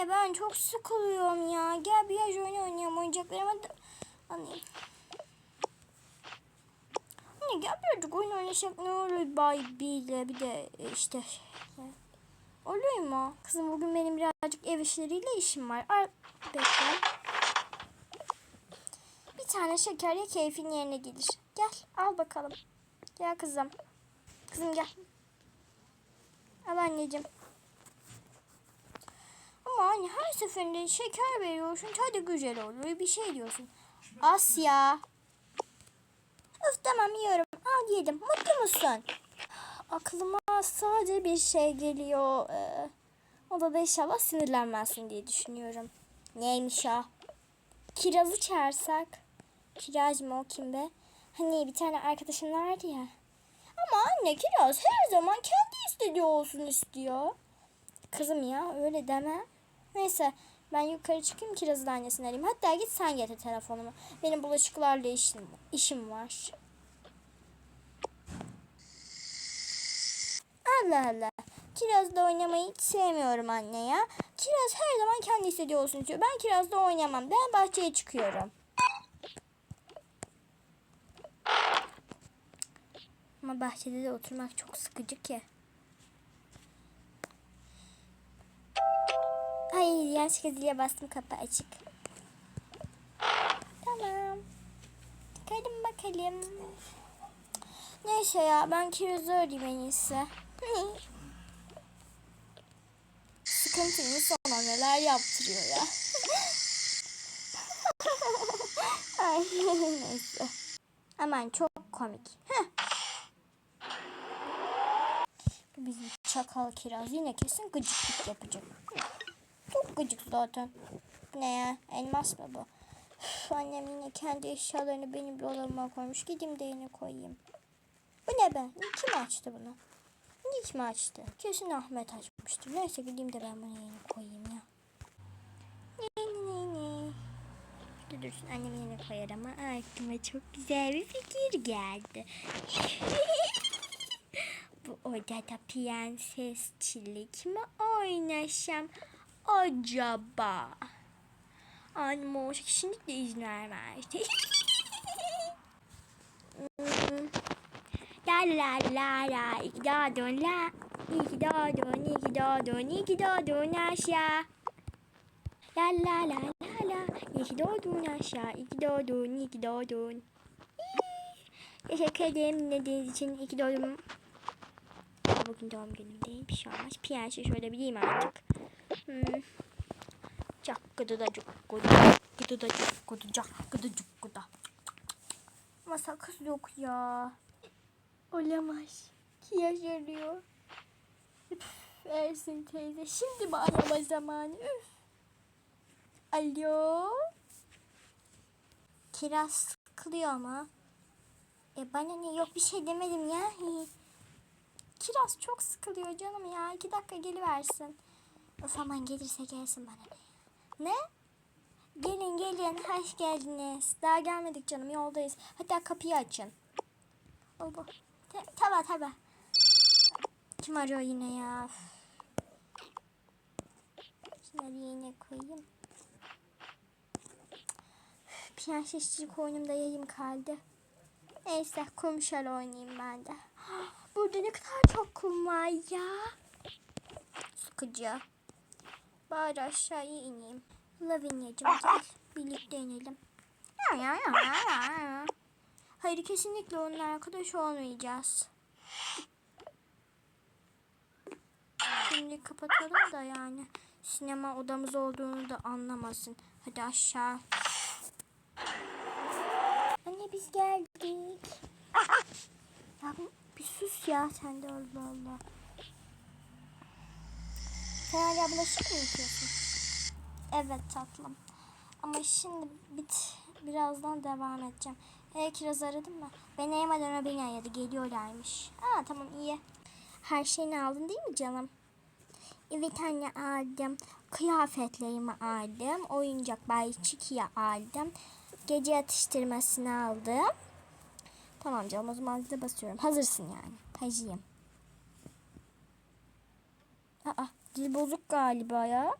Anne ben çok sıkılıyorum ya. Gel bir yaş oyun oynayalım. Oyuncaklarıma da alayım. Anne gel birazcık oyun oynasak ne olur Bay B ile bir de e, işte. Oluyor mu? Kızım bugün benim birazcık ev işleriyle işim var. Al bekle. Bir tane şeker ya keyfin yerine gelir. Gel al bakalım. Gel kızım. Kızım gel. Al anneciğim. Ama anne her seferinde şeker veriyorsun tadı güzel oluyor bir şey diyorsun. Asya. Öf tamam yiyorum. Al yedim. Mutlu musun? Aklıma sadece bir şey geliyor. Ee, o da da inşallah sinirlenmezsin diye düşünüyorum. Neymiş o? Kiraz'ı çağırsak. Kiraz mı o kim be? Hani bir tane arkadaşın vardı ya. Ama anne Kiraz her zaman kendi istediği olsun istiyor. Kızım ya öyle deme. Neyse ben yukarı çıkayım Kiraz'ın annesini arayayım. Hatta git sen getir telefonumu. Benim bulaşıklarla işim, işim var. Allah Allah. Kiraz'la oynamayı hiç sevmiyorum anne ya. Kiraz her zaman kendi istediği olsun istiyor. Ben Kiraz'la oynamam. Ben bahçeye çıkıyorum. Ama bahçede de oturmak çok sıkıcı ki. Ay yanlışlıkla zile bastım kapı açık. Tamam. Çıkalım bakalım. Neyse ya ben kirazı arayayım en iyisi. Sıkıntıyı sana neler yaptırıyor ya. Ay neyse. Aman çok komik. Heh. Bu Bizim çakal kiraz yine kesin gıcıklık yapacak. Çok gıcık zaten. Ne ya? Elmas mı bu? Üf, annem yine kendi eşyalarını benim dolabıma koymuş. Gideyim de yine koyayım. Bu ne be? Kim açtı bunu? Mi açtı? Kesin Ahmet açmıştır. Neyse gideyim de ben bunu yine koyayım ya. Ne ne ne ne. Dur dursun annem yine koyar ama aklıma çok güzel bir fikir geldi. Bu odada prenses çilik mi oynasam acaba? Annem o kesinlikle izin vermez. Hmm. La la la la iki doğdun la iki doğdun iki doğdun iki doğdun aşağı La la la la la iki doğdun aşağı iki doğdun iki doğdun. Teşekkür ederim dinlediğiniz için iki doğdum Bugün doğum günüm değil bir şey olmaz Piyanşı şöyle bileyim artık. Cakkıdı da cukkudu Cakkıdı da cukkudu Cakkıdı cukkudu Ama sakız yok ya Olamaz. Ki yaşarıyor. Ersin teyze. Şimdi arama zamanı? Üf. Alo. Kiraz sıkılıyor ama. E bana ne yok bir şey demedim ya. Kiraz çok sıkılıyor canım ya. İki dakika geliversin. Of aman gelirse gelsin bana ne? Gelin gelin. Hoş geldiniz. Daha gelmedik canım yoldayız. Hatta kapıyı açın. Oldu. Tabi tabi. Kim arıyor yine ya? Şunları yine koyayım. Prenses oyunumda yayım kaldı. Neyse kumşal oynayayım ben de. Burada ne kadar çok kum var ya. Sıkıcı. Bari aşağıya ineyim. Lavinia'cığım gel. Birlikte inelim. Ya ya ya ya ya. Hayır kesinlikle onunla arkadaş olmayacağız. Şimdi kapatalım da yani sinema odamız olduğunu da anlamasın. Hadi aşağı. Anne biz geldik. Ya bir sus ya sen de Allah Allah. Sen hala bulaşık mı yıkıyorsun? Evet tatlım. Ama şimdi bit birazdan devam edeceğim. E, kiraz aradın mı? Ben yemeden beni aradı. Geliyorlarmış. Aa tamam iyi. Her şeyini aldın değil mi canım? Evet anne aldım. Kıyafetlerimi aldım. Oyuncak Bay Chiki'yi aldım. Gece atıştırmasını aldım. Tamam canım o zaman size basıyorum. Hazırsın yani. Hazırım. Aa dil bozuk galiba ya.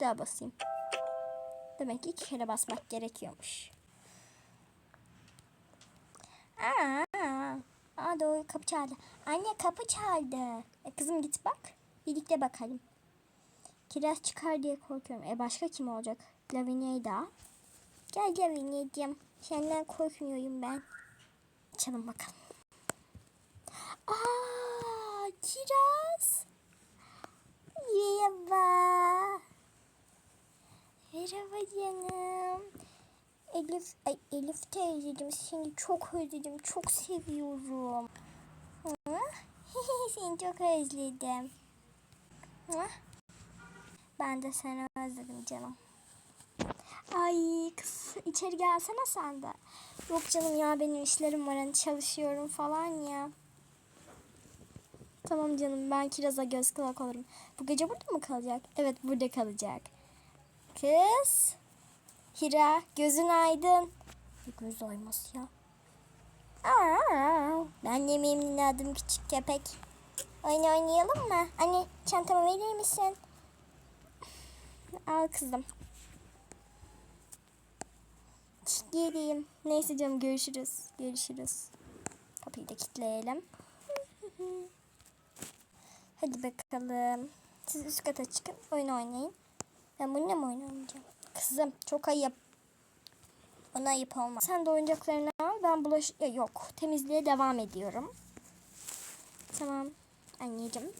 Daha basayım. Demek ki iki kere basmak gerekiyormuş. Aa, aa doğru kapı çaldı. Anne kapı çaldı. E, kızım git bak. Birlikte bakalım. Kiraz çıkar diye korkuyorum. E başka kim olacak? Lavinia'yı da. Gel Lavinia'cığım. Senden korkmuyorum ben. Açalım bakalım. Aa, kiraz. Merhaba. Merhaba canım. Elif, ay Elif teyzeciğim seni çok özledim, çok seviyorum. Seni çok özledim. Ben de seni özledim canım. Ay kız içeri gelsene sen de. Yok canım ya benim işlerim var hani çalışıyorum falan ya. Tamam canım ben Kiraz'a göz kulak olurum. Bu gece burada mı kalacak? Evet burada kalacak. Kız. Hira gözün aydın. Göz oyması ya. Aa, ben memnun adım küçük köpek. Oyun oynayalım mı? Anne çantamı verir misin? Al kızım. Geleyim. Neyse canım görüşürüz. Görüşürüz. Kapıyı da kilitleyelim. Hadi bakalım. Siz üst kata çıkın. Oyun oynayın. Ben bununla mı oyun oynayacağım? Kızım çok ayıp. Ona ayıp olmaz. Sen de oyuncaklarını al. Ben bulaş... Ya, yok. Temizliğe devam ediyorum. Tamam. Anneciğim.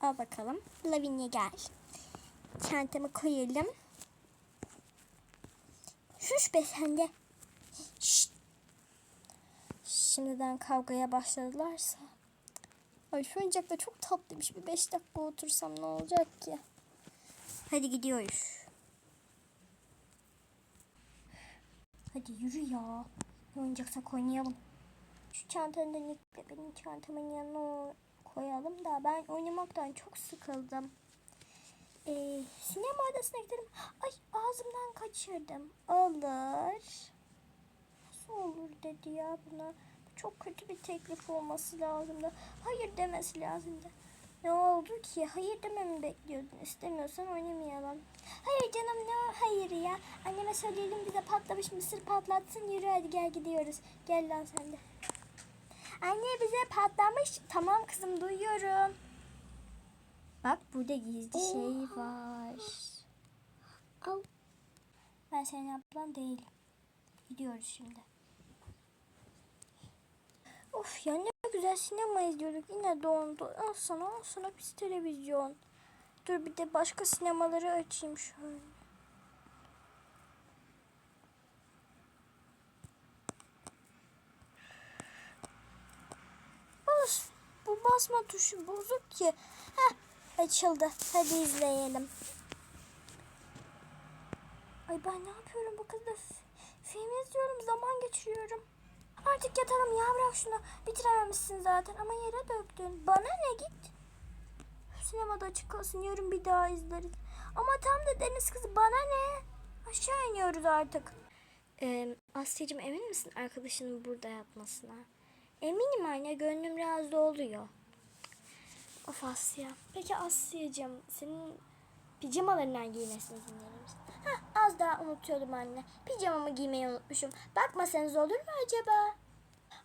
Al bakalım. Lavinia gel. Çantamı koyalım. Şuş be sen de. Şşt. Şimdiden kavgaya başladılarsa. Ay şu oyuncak da çok tatlıymış. Bir beş dakika otursam ne olacak ki? Hadi gidiyoruz. Hadi yürü ya. Ne oynayacaksak oynayalım. Şu çantanı da Nick'le benim çantamın yanına koyalım da ben oynamaktan çok sıkıldım. Ee, sinema odasına gidelim. Ay ağzımdan kaçırdım. Olur. Nasıl olur dedi ya buna. Çok kötü bir teklif olması lazımdı. Hayır demesi lazımdı. Ne oldu ki? Hayır dememi bekliyordun. İstemiyorsan oynamayalım. Hayır canım ne hayır ya. Anneme söyleyelim bize patlamış mısır patlatsın. Yürü hadi gel gidiyoruz. Gel lan sen de. Anne bize patlamış. Tamam kızım duyuyorum. Bak burada gizli şey var. Al. Ben senin ablan değilim. Gidiyoruz şimdi. Of ya ne güzel sinema izliyorduk. Yine dondu. Al sana al sana pis televizyon. Dur bir de başka sinemaları açayım şöyle. Bas. Bu basma tuşu bozuk ki. Heh açıldı. Hadi izleyelim. Ay ben ne yapıyorum bu? F- Film izliyorum, zaman geçiriyorum. Artık yatalım ya bırak şunu. Bitirememişsin zaten ama yere döktün. Bana ne git? Sinemada açık kalsın yarın bir daha izleriz. Ama tam da deniz kızı bana ne? Aşağı iniyoruz artık. Ee, Asya'cığım emin misin arkadaşının burada yatmasına? Eminim anne gönlüm razı oluyor. Of Asya. Peki Asya'cığım senin pijamalarından misin? Hah az daha unutuyordum anne. Pijamamı giymeyi unutmuşum. Bakmasanız olur mu acaba?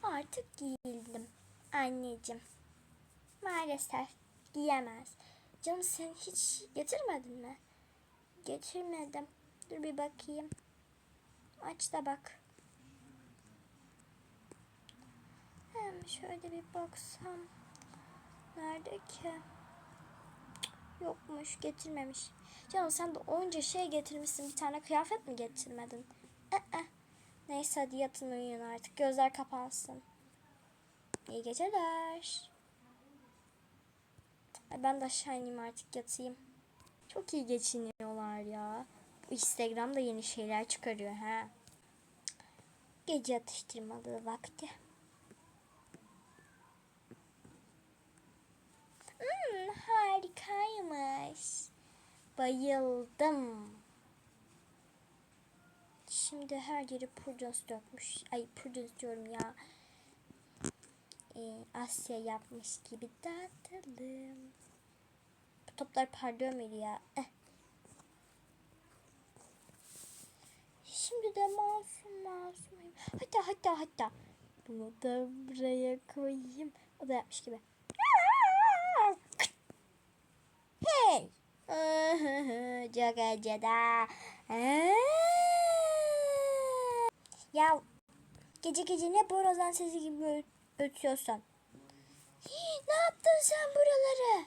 Artık giyildim. Anneciğim. Maalesef giyemez. Canım sen hiç getirmedin mi? Getirmedim. Dur bir bakayım. Aç da bak. Hem şöyle bir baksam. Nerede ki? Yokmuş, getirmemiş. Canım sen de onca şey getirmişsin. Bir tane kıyafet mi getirmedin? Ee, Neyse hadi yatın uyuyun artık. Gözler kapansın. İyi geceler. Ben de aşağı ineyim artık yatayım. Çok iyi geçiniyorlar ya. Bu Instagram'da yeni şeyler çıkarıyor ha. Gece atıştırmalığı vakti. Hmm, harikaymış. Bayıldım. Şimdi her yeri pudras dökmüş. Ay pudras diyorum ya. Ee, Asya yapmış gibi dağıtalım. Bu toplar parlıyor muydu ya? Eh. Şimdi de masum masum. Hatta hatta hatta. Bunu da buraya koyayım. O da yapmış gibi. Hey. Çok acıda. Ya gece gece ne borazan sesi gibi ötüyorsun? Ne yaptın sen buraları?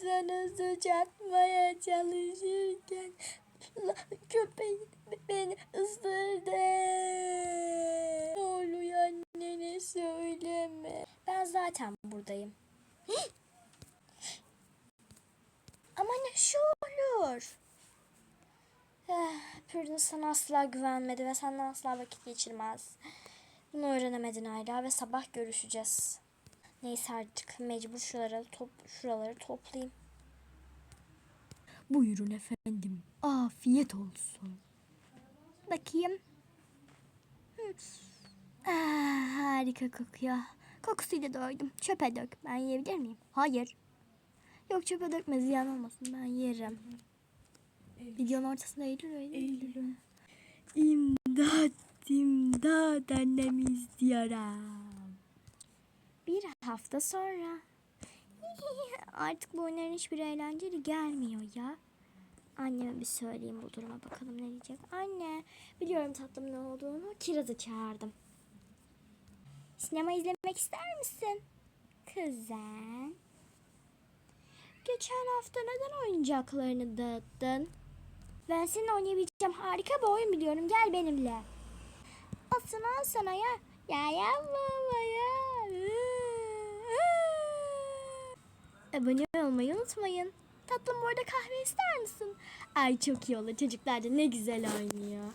Sana suç atmaya çalışırken köpeğin beni ısırdı. Ne oluyor annene söyleme. Ben zaten buradayım. Ama ne şu olur? Eh, Prudence sana asla güvenmedi ve senden asla vakit geçirmez. Bunu öğrenemedin hala ve sabah görüşeceğiz. Neyse artık mecbur şuraları, top, şuraları toplayayım. Buyurun efendim. Afiyet olsun. Bakayım. Hı. Ah, harika kokuyor. Kokusuyla doydum. Çöpe dök. Ben yiyebilir miyim? Hayır. Yok çöpe dökme ziyan olmasın. Ben yerim. Videonun ortasında Eylül öyle Eylül. İmdat, imdat annemi istiyorum. Bir hafta sonra. Artık bu oyunların hiçbir eğlenceli gelmiyor ya. Anneme bir söyleyeyim bu duruma bakalım ne diyecek. Anne biliyorum tatlım ne olduğunu. Kiraz'ı çağırdım. Sinema izlemek ister misin? Kızım. Geçen hafta neden oyuncaklarını dağıttın? Ben seninle oynayabileceğim harika bir oyun biliyorum. Gel benimle. Olsun al sana ya. Ya ya baba ya. Abone olmayı unutmayın. Tatlım bu arada kahve ister misin? Ay çok iyi olur. Çocuklar da ne güzel oynuyor.